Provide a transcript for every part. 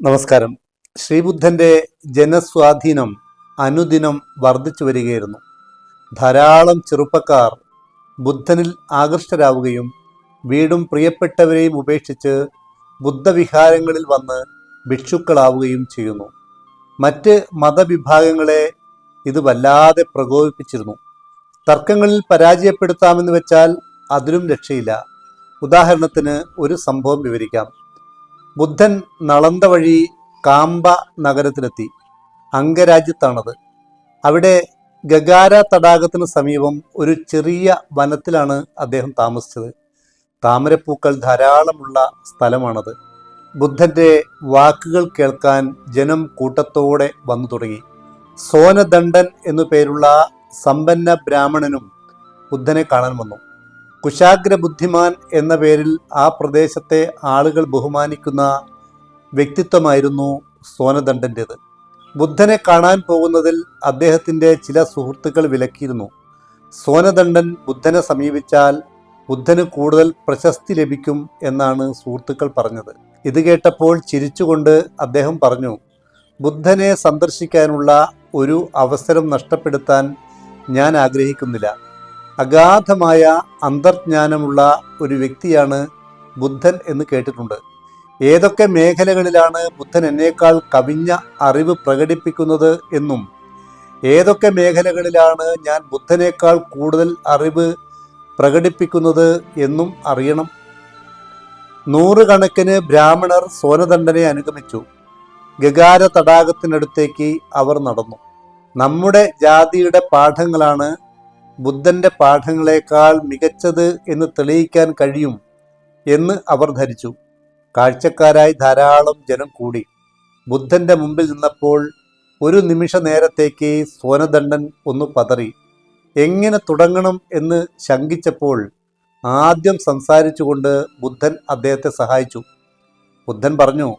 നമസ്കാരം. ശ്രീബുദ്ധന്റെ ജനസ്വാധീനം അനുദിനം വർദ്ധിച്ചു വരികയായിരുന്നു. ധാരാളം ചെറുപ്പക്കാർ ബുദ്ധനിൽ ആകൃഷ്ടരാവുകയും വീടും പ്രിയപ്പെട്ടവരെയും ഉപേക്ഷിച്ച് ബുദ്ധവിഹാരങ്ങളിൽ വന്ന് ഭിക്ഷുക്കളാവുകയും ചെയ്യുന്നു. മറ്റ് മതവിഭാഗങ്ങളെ ഇത് വല്ലാതെ പ്രകോപിപ്പിച്ചിരുന്നു. തർക്കങ്ങളിൽ പരാജയപ്പെടുത്താമെന്ന് വെച്ചാൽ അതിലും രക്ഷയില്ല. ഉദാഹരണത്തിന് ഒരു സംഭവം വിവരിക്കാം. ബുദ്ധൻ നളന്ത വഴി കാമ്പ നഗരത്തിലെത്തി. അംഗരാജ്യത്താണത്. അവിടെ ഗഗാര തടാകത്തിന് സമീപം ഒരു ചെറിയ വനത്തിലാണ് അദ്ദേഹം താമസിച്ചത്. താമരപ്പൂക്കൾ ധാരാളമുള്ള സ്ഥലമാണത്. ബുദ്ധന്റെ വാക്കുകൾ കേൾക്കാൻ ജനം കൂട്ടത്തോടെ വന്നു തുടങ്ങി. സോനദണ്ഡൻ എന്നു പേരുള്ള സമ്പന്ന ബ്രാഹ്മണനും ബുദ്ധനെ കാണാൻ വന്നു. കുശാഗ്ര ബുദ്ധിമാൻ എന്ന പേരിൽ ആ പ്രദേശത്തെ ആളുകൾ ബഹുമാനിക്കുന്ന വ്യക്തിത്വമായിരുന്നു സോനദണ്ഡന്റേത്. ബുദ്ധനെ കാണാൻ പോകുന്നതിൽ അദ്ദേഹത്തിന്റെ ചില സുഹൃത്തുക്കൾ വിലക്കിയിരുന്നു. സോനദണ്ഡൻ ബുദ്ധനെ സമീപിച്ചാൽ ബുദ്ധന് കൂടുതൽ പ്രശസ്തി ലഭിക്കും എന്നാണ് സുഹൃത്തുക്കൾ പറഞ്ഞത്. ഇത് കേട്ടപ്പോൾ ചിരിച്ചുകൊണ്ട് അദ്ദേഹം പറഞ്ഞു ബുദ്ധനെ സന്ദർശിക്കാനുള്ള ഒരു അവസരം നഷ്ടപ്പെടുത്താൻ ഞാൻ ആഗ്രഹിക്കുന്നില്ല. അഗാധമായ അന്തർജ്ഞാനമുള്ള ഒരു വ്യക്തിയാണ് ബുദ്ധൻ എന്ന് കേട്ടിട്ടുണ്ട്. ഏതൊക്കെ മേഖലകളിലാണ് ബുദ്ധൻ എന്നേക്കാൾ കവിഞ്ഞ അറിവ് പ്രകടിപ്പിക്കുന്നത് എന്നും ഏതൊക്കെ മേഖലകളിലാണ് ഞാൻ ബുദ്ധനേക്കാൾ കൂടുതൽ അറിവ് പ്രകടിപ്പിക്കുന്നത് എന്നും അറിയണം. നൂറുകണക്കിന് ബ്രാഹ്മണർ സോനദണ്ഡനെ അനുഗമിച്ചു. ഗഗാര തടാകത്തിനടുത്തേക്ക് അവർ നടന്നു. നമ്മുടെ ജാതിയുടെ പാഠങ്ങളാണ് ബുദ്ധന്റെ പാഠങ്ങളെക്കാൾ മികച്ചത് എന്ന് തെളിയിക്കാൻ കഴിയും എന്ന് അവർ ധരിച്ചു. കാഴ്ചക്കാരായി ധാരാളം ജനം കൂടി. ബുദ്ധന്റെ മുമ്പിൽ നിന്നപ്പോൾ ഒരു നിമിഷ നേരത്തേക്ക് സോനദണ്ഡൻ ഒന്ന് പതറി. എങ്ങനെ തുടങ്ങണം? എന്ന് ശങ്കിച്ചപ്പോൾ ആദ്യം സംസാരിച്ചുകൊണ്ട് ബുദ്ധൻ അദ്ദേഹത്തെ സഹായിച്ചു. ബുദ്ധൻ പറഞ്ഞു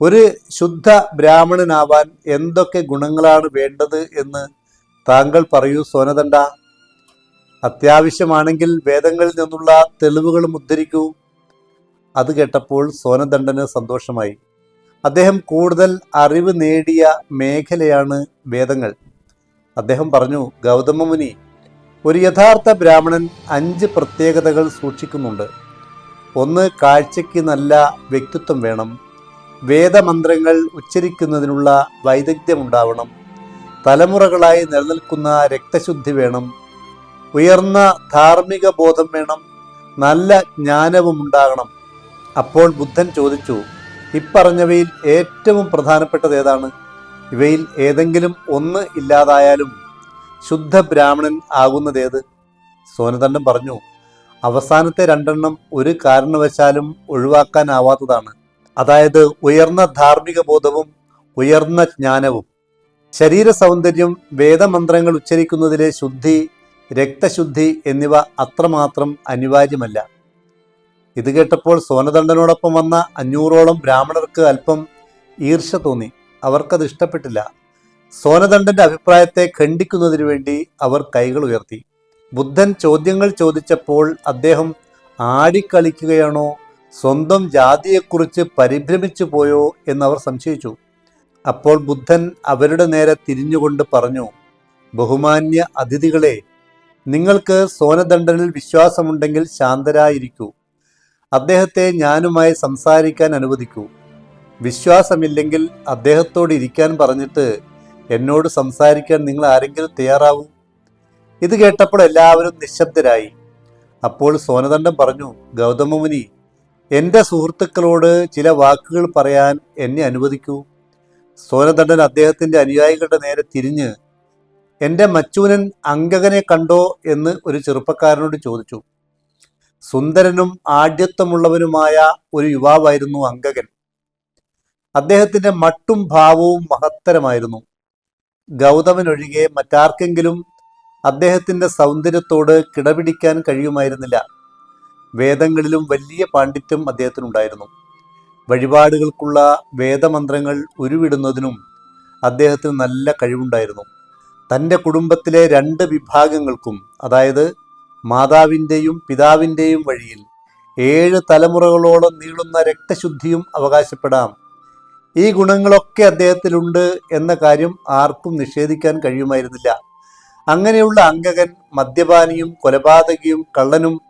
ഒരു ശുദ്ധ ബ്രാഹ്മണനാവാൻ എന്തൊക്കെ ഗുണങ്ങളാണ് വേണ്ടത് എന്ന് താങ്കൾ പറയൂ സോനദണ്ഡ അത്യാവശ്യമാണെങ്കിൽ വേദങ്ങളിൽ നിന്നുള്ള തെളിവുകളും ഉദ്ധരിക്കൂ അത് കേട്ടപ്പോൾ സോനദണ്ഡന് സന്തോഷമായി. അദ്ദേഹം കൂടുതൽ അറിവ് നേടിയ മേഖലയാണ് വേദങ്ങൾ. അദ്ദേഹം പറഞ്ഞു ഗൗതമ മുനി ഒരു യഥാർത്ഥ ബ്രാഹ്മണൻ അഞ്ച് പ്രത്യേകതകൾ സൂക്ഷിക്കുന്നുണ്ട്. ഒന്ന് കാഴ്ചയ്ക്ക് നല്ല വ്യക്തിത്വം വേണം. വേദമന്ത്രങ്ങൾ ഉച്ചരിക്കുന്നതിനുള്ള വൈദഗ്ധ്യമുണ്ടാവണം. തലമുറകളായി നിലനിൽക്കുന്ന രക്തശുദ്ധി വേണം. ഉയർന്ന ധാർമ്മിക ബോധം വേണം നല്ല ജ്ഞാനവും ഉണ്ടാകണം. അപ്പോൾ ബുദ്ധൻ ചോദിച്ചു ഇപ്പറഞ്ഞവയിൽ ഏറ്റവും പ്രധാനപ്പെട്ടത് ഏതാണ്? ഇവയിൽ ഏതെങ്കിലും ഒന്ന് ഇല്ലാതായാലും ശുദ്ധ ബ്രാഹ്മണൻ ആകുന്നതേത്? സോനദണ്ഡൻ പറഞ്ഞു അവസാനത്തെ രണ്ടെണ്ണം ഒരു കാരണവശാലും ഒഴിവാക്കാനാവാത്തതാണ്. അതായത് ഉയർന്ന ധാർമ്മിക ബോധവും ഉയർന്ന ജ്ഞാനവും. ശരീര സൗന്ദര്യം വേദമന്ത്രങ്ങൾ ഉച്ചരിക്കുന്നതിലെ ശുദ്ധി രക്തശുദ്ധി എന്നിവ അത്രമാത്രം അനിവാര്യമല്ല. ഇത് കേട്ടപ്പോൾ സോനദണ്ഡനോടൊപ്പം വന്ന അഞ്ഞൂറോളം ബ്രാഹ്മണർക്ക് അല്പം ഈർഷ തോന്നി. അവർക്കത് ഇഷ്ടപ്പെട്ടില്ല. സോനദണ്ഡന്റെ അഭിപ്രായത്തെ ഖണ്ഡിക്കുന്നതിനു വേണ്ടി അവർ കൈകൾ ഉയർത്തി. ബുദ്ധൻ ചോദ്യങ്ങൾ ചോദിച്ചപ്പോൾ അദ്ദേഹം ആടിക്കളിക്കുകയാണോ സ്വന്തം ജാതിയെക്കുറിച്ച് പരിഭ്രമിച്ചു പോയോ എന്നവർ സംശയിച്ചു. അപ്പോൾ ബുദ്ധൻ അവരുടെ നേരെ തിരിഞ്ഞുകൊണ്ട് പറഞ്ഞു ബഹുമാന്യ അതിഥികളെ നിങ്ങൾക്ക് സോനദണ്ഡനിൽ വിശ്വാസമുണ്ടെങ്കിൽ ശാന്തരായിരിക്കൂ. അദ്ദേഹത്തെ ഞാനുമായി സംസാരിക്കാൻ അനുവദിക്കൂ. വിശ്വാസമില്ലെങ്കിൽ അദ്ദേഹത്തോട് ഇരിക്കാൻ പറഞ്ഞിട്ട് എന്നോട് സംസാരിക്കാൻ നിങ്ങൾ ആരെങ്കിലും തയ്യാറാവൂ? ഇത് കേട്ടപ്പോൾ എല്ലാവരും നിശബ്ദരായി. അപ്പോൾ സോനദണ്ഡൻ പറഞ്ഞു ഗൗതമമുനി എന്റെ സുഹൃത്തുക്കളോട് ചില വാക്കുകൾ പറയാൻ എന്നെ അനുവദിക്കൂ. സോനദണ്ഡൻ അദ്ദേഹത്തിന്റെ അനുയായികളുടെ നേരെ തിരിഞ്ഞ് എന്റെ മച്ചൂനൻ അങ്കകനെ കണ്ടോ എന്ന് ഒരു ചെറുപ്പക്കാരനോട് ചോദിച്ചു. സുന്ദരനും ആഢ്യത്വമുള്ളവനുമായ ഒരു യുവാവായിരുന്നു അങ്കകൻ. അദ്ദേഹത്തിന്റെ മട്ടും ഭാവവും മഹത്തരമായിരുന്നു. ഗൗതമനൊഴികെ മറ്റാർക്കെങ്കിലും അദ്ദേഹത്തിന്റെ സൗന്ദര്യത്തോട് കിടപിടിക്കാൻ കഴിയുമായിരുന്നില്ല. വേദങ്ങളിലും വലിയ പാണ്ഡിത്യം അദ്ദേഹത്തിനുണ്ടായിരുന്നു. വഴിപാടുകൾക്കുള്ള വേദമന്ത്രങ്ങൾ ഉരുവിടുന്നതിനും അദ്ദേഹത്തിന് നല്ല കഴിവുണ്ടായിരുന്നു. തന്റെ കുടുംബത്തിലെ രണ്ട് വിഭാഗങ്ങൾക്കും അതായത് മാതാവിന്റെയും പിതാവിന്റെയും വഴിയിൽ ഏഴ് തലമുറകളോളം നീളുന്ന രക്തശുദ്ധിയും അവകാശപ്പെടാം. ഈ ഗുണങ്ങളൊക്കെ അദ്ദേഹത്തിലുണ്ട് എന്ന കാര്യം ആർക്കും നിഷേധിക്കാൻ കഴിയുമായിരുന്നില്ല. അങ്ങനെയുള്ള അംഗകൻ മദ്യപാനിയും കൊലപാതകിയും കള്ളനും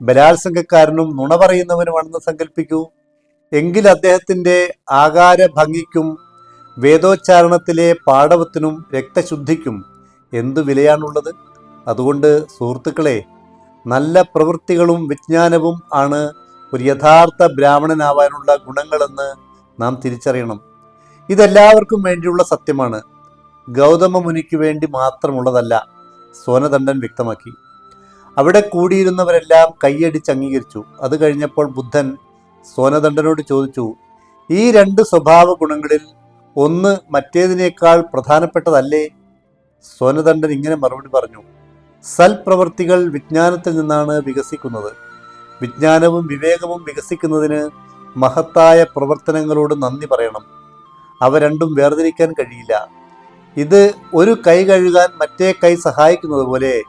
ബലാത്സംഗക്കാരനും നുണ പറയുന്നവനുമാണെന്ന് സങ്കല്പിക്കൂ എങ്കിൽ അദ്ദേഹത്തിന്റെ ആകാര ഭംഗിക്കും വേദോച്ചാരണത്തിലെ പാടവത്തിനും രക്തശുദ്ധിക്കും എന്തു വിലയാണുള്ളത്? അതുകൊണ്ട് സുഹൃത്തുക്കളെ നല്ല പ്രവൃത്തികളും വിജ്ഞാനവും ആണ് ഒരു യഥാർത്ഥ ബ്രാഹ്മണനാവാനുള്ള ഗുണങ്ങളെന്ന് നാം തിരിച്ചറിയണം. ഇതെല്ലാവർക്കും വേണ്ടിയുള്ള സത്യമാണ്. ഗൗതമ മുനിക്ക് വേണ്ടി മാത്രമുള്ളതല്ല സോനദണ്ഡൻ വ്യക്തമാക്കി. അവിടെ കൂടിയിരുന്നവരെല്ലാം കൈയടിച്ച് അംഗീകരിച്ചു. അത് കഴിഞ്ഞപ്പോൾ ബുദ്ധൻ സോനദണ്ഡനോട് ചോദിച്ചു ഈ രണ്ട് സ്വഭാവ ഗുണങ്ങളിൽ ഒന്ന് മറ്റേതിനേക്കാൾ പ്രധാനപ്പെട്ടതല്ലേ? സോനദണ്ഡൻ ഇങ്ങനെ മറുപടി പറഞ്ഞു. സൽപ്രവർത്തികൾ വിജ്ഞാനത്തിൽ നിന്നാണ് വികസിക്കുന്നത്. വിജ്ഞാനവും വിവേകവും വികസിക്കുന്നതിന് മഹത്തായ പ്രവർത്തനങ്ങളോട് നന്ദി പറയണം. അവ രണ്ടും വേർതിരിക്കാൻ കഴിയില്ല. ഇത് ഒരു കൈ കഴുകാൻ മറ്റേ കൈ സഹായിക്കുന്നത് പോലെ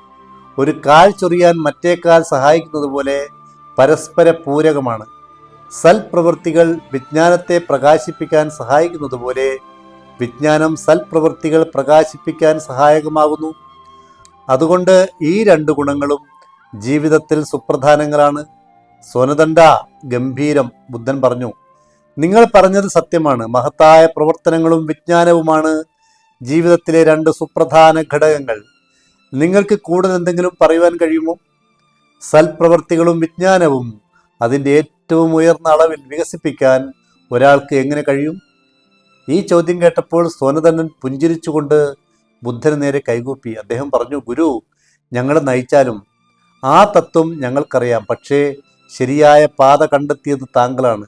ഒരു കാൽ ചൊറിയാൻ മറ്റേ കാൽ സഹായിക്കുന്നത് പോലെ പരസ്പര പൂരകമാണ്. സൽപ്രവൃത്തികൾ വിജ്ഞാനത്തെ പ്രകാശിപ്പിക്കാൻ സഹായിക്കുന്നതുപോലെ വിജ്ഞാനം സൽപ്രവൃത്തികൾ പ്രകാശിപ്പിക്കാൻ സഹായകമാകുന്നു. അതുകൊണ്ട് ഈ രണ്ട് ഗുണങ്ങളും ജീവിതത്തിൽ സുപ്രധാനങ്ങളാണ്. സോനദണ്ഡ ഗംഭീരം ബുദ്ധൻ പറഞ്ഞു. നിങ്ങൾ പറഞ്ഞത് സത്യമാണ്. മഹത്തായ പ്രവർത്തനങ്ങളും വിജ്ഞാനവുമാണ് ജീവിതത്തിലെ രണ്ട് സുപ്രധാന ഘടകങ്ങൾ. നിങ്ങൾക്ക് കൂടുതൽ എന്തെങ്കിലും പറയുവാൻ കഴിയുമോ? സൽപ്രവർത്തികളും വിജ്ഞാനവും അതിന്റെ ഏറ്റവും ഉയർന്ന അളവിൽ വികസിപ്പിക്കാൻ ഒരാൾക്ക് എങ്ങനെ കഴിയും? ഈ ചോദ്യം കേട്ടപ്പോൾ സോനദണ്ഡൻ പുഞ്ചിരിച്ചുകൊണ്ട് ബുദ്ധന് നേരെ കൈകൂപ്പി. അദ്ദേഹം പറഞ്ഞു ഗുരു ഞങ്ങൾ നയിച്ചാലും ആ തത്വം ഞങ്ങൾക്കറിയാം. പക്ഷേ ശരിയായ പാത കണ്ടെത്തിയത് താങ്കളാണ്.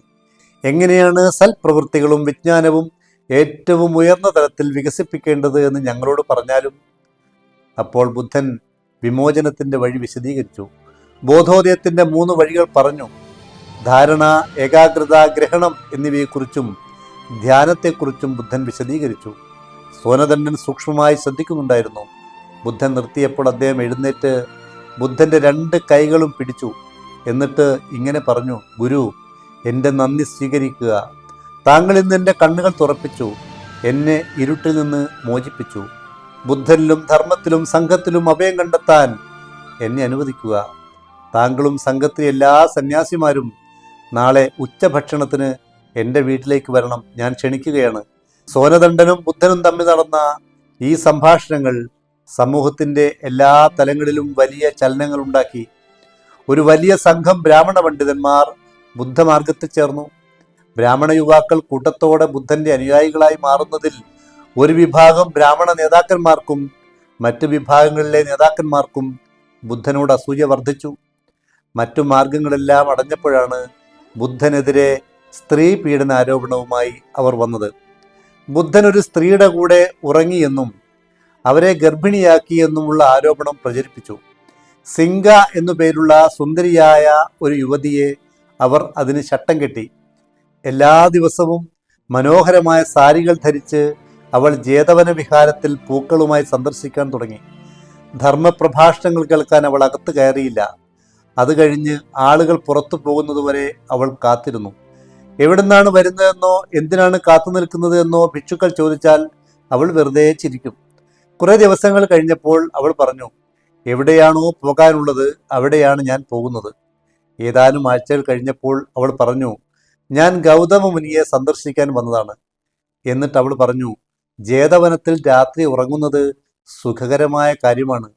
എങ്ങനെയാണ് സൽപ്രവൃത്തികളും വിജ്ഞാനവും ഏറ്റവും ഉയർന്ന തലത്തിൽ വികസിപ്പിക്കേണ്ടത് എന്ന് ഞങ്ങളോട് പറഞ്ഞാലും? അപ്പോൾ ബുദ്ധൻ വിമോചനത്തിന്റെ വഴി വിശദീകരിച്ചു. ബോധോദയത്തിന്റെ മൂന്ന് വഴികൾ പറഞ്ഞു. ധാരണ ഏകാഗ്രത ഗ്രഹണം എന്നിവയെക്കുറിച്ചും ധ്യാനത്തെക്കുറിച്ചും ബുദ്ധൻ വിശദീകരിച്ചു. സോനദണ്ഡൻ സൂക്ഷ്മമായി ശ്രദ്ധിക്കുന്നുണ്ടായിരുന്നു. ബുദ്ധൻ നിർത്തിയപ്പോൾ അദ്ദേഹം എഴുന്നേറ്റ് ബുദ്ധന്റെ രണ്ട് കൈകളും പിടിച്ചു. എന്നിട്ട് ഇങ്ങനെ പറഞ്ഞു ഗുരു എന്റെ നന്ദി സ്വീകരിക്കുക. താങ്കൾ ഇന്ന് എന്റെ കണ്ണുകൾ തുറപ്പിച്ചു എന്നെ ഇരുട്ടിൽ നിന്ന് മോചിപ്പിച്ചു. ബുദ്ധനിലും ധർമ്മത്തിലും സംഘത്തിലും അഭയം കണ്ടെത്താൻ എന്നെ അനുവദിക്കുക. താങ്കളും സംഘത്തിലെ എല്ലാ സന്യാസിമാരും നാളെ ഉച്ചഭക്ഷണത്തിന് എന്റെ വീട്ടിലേക്ക് വരണം. ഞാൻ ക്ഷണിക്കുകയാണ്. സോനദണ്ഡനും ബുദ്ധനും തമ്മിൽ നടന്ന ഈ സംഭാഷണങ്ങൾ സമൂഹത്തിന്റെ എല്ലാ തലങ്ങളിലും വലിയ ചലനങ്ങൾ ഉണ്ടാക്കി. ഒരു വലിയ സംഘം ബ്രാഹ്മണ പണ്ഡിതന്മാർ ബുദ്ധമാർഗത്തിൽ ചേർന്നു. ബ്രാഹ്മണ യുവാക്കൾ കൂട്ടത്തോടെ ബുദ്ധന്റെ അനുയായികളായി മാറുന്നതിൽ ഒരു വിഭാഗം ബ്രാഹ്മണ നേതാക്കന്മാർക്കും മറ്റു വിഭാഗങ്ങളിലെ നേതാക്കന്മാർക്കും ബുദ്ധനോട് അസൂയ വർദ്ധിച്ചു. മറ്റു മാർഗങ്ങളെല്ലാം അടഞ്ഞപ്പോഴാണ് ബുദ്ധനെതിരെ സ്ത്രീ പീഡന ആരോപണവുമായി അവർ വന്നത്. ബുദ്ധൻ ഒരു സ്ത്രീയുടെ കൂടെ ഉറങ്ങിയെന്നും അവരെ ഗർഭിണിയാക്കിയെന്നുമുള്ള ആരോപണം പ്രചരിപ്പിച്ചു. സിംഗ എന്നു പേരുള്ള സുന്ദരിയായ ഒരു യുവതിയെ അവർ അതിന് ശട്ടം കെട്ടി. എല്ലാ ദിവസവും മനോഹരമായ സാരികൾ ധരിച്ച് അവൾ ജേതവന വിഹാരത്തിൽ പൂക്കളുമായി സന്ദർശിക്കാൻ തുടങ്ങി. ധർമ്മപ്രഭാഷണങ്ങൾ കേൾക്കാൻ അവൾ അകത്ത് കയറിയില്ല. അത് കഴിഞ്ഞ് ആളുകൾ പുറത്തു പോകുന്നതുവരെ അവൾ കാത്തിരുന്നു. എവിടുന്നാണ് വരുന്നതെന്നോ എന്തിനാണ് കാത്തു നിൽക്കുന്നത് എന്നോ ഭിക്ഷുക്കൾ ചോദിച്ചാൽ അവൾ വെറുതെ ചിരിക്കും. കുറെ ദിവസങ്ങൾ കഴിഞ്ഞപ്പോൾ അവൾ പറഞ്ഞു എവിടെയാണോ പോകാനുള്ളത് അവിടെയാണ് ഞാൻ പോകുന്നത്. ഏതാനും ആഴ്ചകൾ കഴിഞ്ഞപ്പോൾ അവൾ പറഞ്ഞു ഞാൻ ഗൗതമ മുനിയെ സന്ദർശിക്കാൻ വന്നതാണ്. എന്നിട്ട് അവൾ പറഞ്ഞു ജേതവനത്തിൽ രാത്രി ഉറങ്ങുന്നത് സുഖകരമായ കാര്യമാണ്.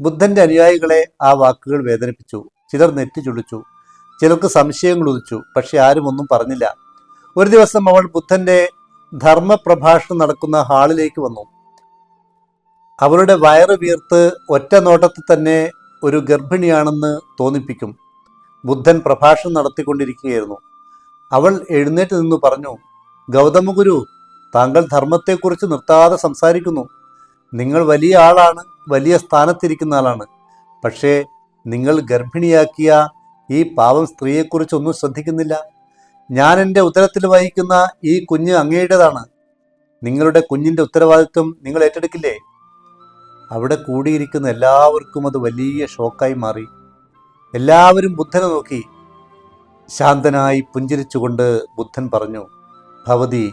ബുദ്ധന്റെ അനുയായികളെ ആ വാക്കുകൾ വേദനിപ്പിച്ചു. ചിലർ നെറ്റി ചുളിച്ചു. ചിലർക്ക് സംശയങ്ങൾ ഉദിച്ചു. പക്ഷെ ആരും ഒന്നും പറഞ്ഞില്ല. ഒരു ദിവസം അവൾ ബുദ്ധന്റെ ധർമ്മപ്രഭാഷണം നടക്കുന്ന ഹാളിലേക്ക് വന്നു. അവളുടെ വയറ് വീർത്ത് ഒറ്റ നോട്ടത്തിൽ തന്നെ ഒരു ഗർഭിണിയാണെന്ന് തോന്നിപ്പിക്കും. ബുദ്ധൻ പ്രഭാഷണം നടത്തിക്കൊണ്ടിരിക്കുകയായിരുന്നു. അവൾ എഴുന്നേറ്റ് നിന്ന് പറഞ്ഞു ഗൗതമ ഗുരു താങ്കൾ ധർമ്മത്തെക്കുറിച്ച് നിർത്താതെ സംസാരിക്കുന്നു. നിങ്ങൾ വലിയ ആളാണ് വലിയ സ്ഥാനത്തിരിക്കുന്ന ആളാണ്. പക്ഷേ നിങ്ങൾ ഗർഭിണിയാക്കിയ ഈ പാവം സ്ത്രീയെക്കുറിച്ചൊന്നും ശ്രദ്ധിക്കുന്നില്ല. ഞാൻ എന്റെ ഉത്തരത്തിൽ വഹിക്കുന്ന ഈ കുഞ്ഞ് അങ്ങയുടേതാണ്. നിങ്ങളുടെ കുഞ്ഞിന്റെ ഉത്തരവാദിത്വം നിങ്ങൾ ഏറ്റെടുക്കില്ലേ? അവിടെ കൂടിയിരിക്കുന്ന എല്ലാവർക്കും അത് വലിയ ഷോക്കായി മാറി. എല്ലാവരും ബുദ്ധനെ നോക്കി. ശാന്തനായി പുഞ്ചിരിച്ചുകൊണ്ട് ബുദ്ധൻ പറഞ്ഞു ഭവതി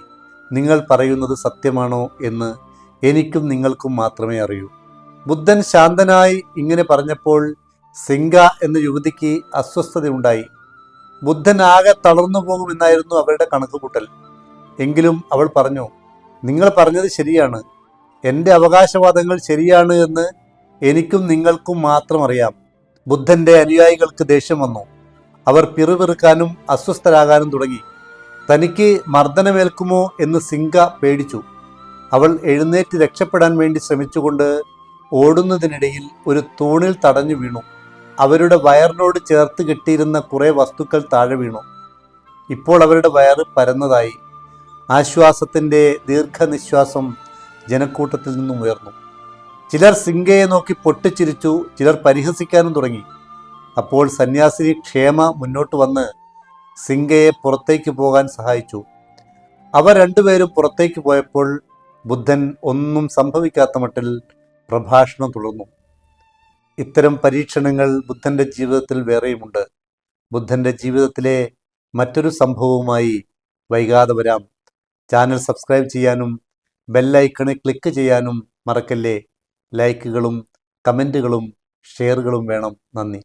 നിങ്ങൾ പറയുന്നത് സത്യമാണോ എന്ന് എനിക്കും നിങ്ങൾക്കും മാത്രമേ അറിയൂ. ബുദ്ധൻ ശാന്തനായി ഇങ്ങനെ പറഞ്ഞപ്പോൾ സിംഗ എന്ന യുവതിക്ക് അസ്വസ്ഥതയുണ്ടായി. ബുദ്ധൻ ആകെ തളർന്നു പോകുമെന്നായിരുന്നു അവരുടെ കണക്കുകൂട്ടൽ. എങ്കിലും അവൾ പറഞ്ഞു നിങ്ങൾ പറഞ്ഞത് ശരിയാണ്. എന്റെ അവകാശവാദങ്ങൾ ശരിയാണ് എന്ന് എനിക്കും നിങ്ങൾക്കും മാത്രം അറിയാം. ബുദ്ധന്റെ അനുയായികൾക്ക് ദേഷ്യം വന്നു. അവർ പിറുപിറുക്കാനും അസ്വസ്ഥരാകാനും തുടങ്ങി. തനിക്ക് മർദ്ദനമേൽക്കുമോ എന്ന് സിംഗ പേടിച്ചു. അവൾ എഴുന്നേറ്റ് രക്ഷപ്പെടാൻ വേണ്ടി ശ്രമിച്ചുകൊണ്ട് ഓടുന്നതിനിടയിൽ ഒരു തൂണിൽ തടഞ്ഞു വീണു. അവരുടെ വയറിനോട് ചേർത്ത് കെട്ടിയിരുന്ന കുറേ വസ്തുക്കൾ താഴെ വീണു. ഇപ്പോൾ അവരുടെ വയറ് പരന്നതായി. ആശ്വാസത്തിന്റെ ദീർഘനിശ്വാസം ജനക്കൂട്ടത്തിൽ നിന്നും ഉയർന്നു. ചിലർ സിംഗയെ നോക്കി പൊട്ടിച്ചിരിച്ചു ചിലർ പരിഹസിക്കാനും തുടങ്ങി. അപ്പോൾ സന്യാസിനി ക്ഷേമ മുന്നോട്ട് വന്ന് സിംഗയെ പുറത്തേക്ക് പോകാൻ സഹായിച്ചു. അവർ രണ്ടുപേരും പുറത്തേക്ക് പോയപ്പോൾ ബുദ്ധൻ ഒന്നും സംഭവിക്കാത്ത മട്ടിൽ പ്രഭാഷണം തുടർന്നു. ഇത്തരം പരീക്ഷണങ്ങൾ ബുദ്ധന്റെ ജീവിതത്തിൽ വേറെയുമുണ്ട്. ബുദ്ധന്റെ ജീവിതത്തിലെ മറ്റൊരു സംഭവവുമായി വൈകാതെ വരാം. ചാനൽ സബ്സ്ക്രൈബ് ചെയ്യാനും ബെല്ലൈക്കണിൽ ക്ലിക്ക് ചെയ്യാനും മറക്കല്ലേ. ലൈക്കുകളും കമന്റുകളും ഷെയറുകളും വേണം. നന്ദി.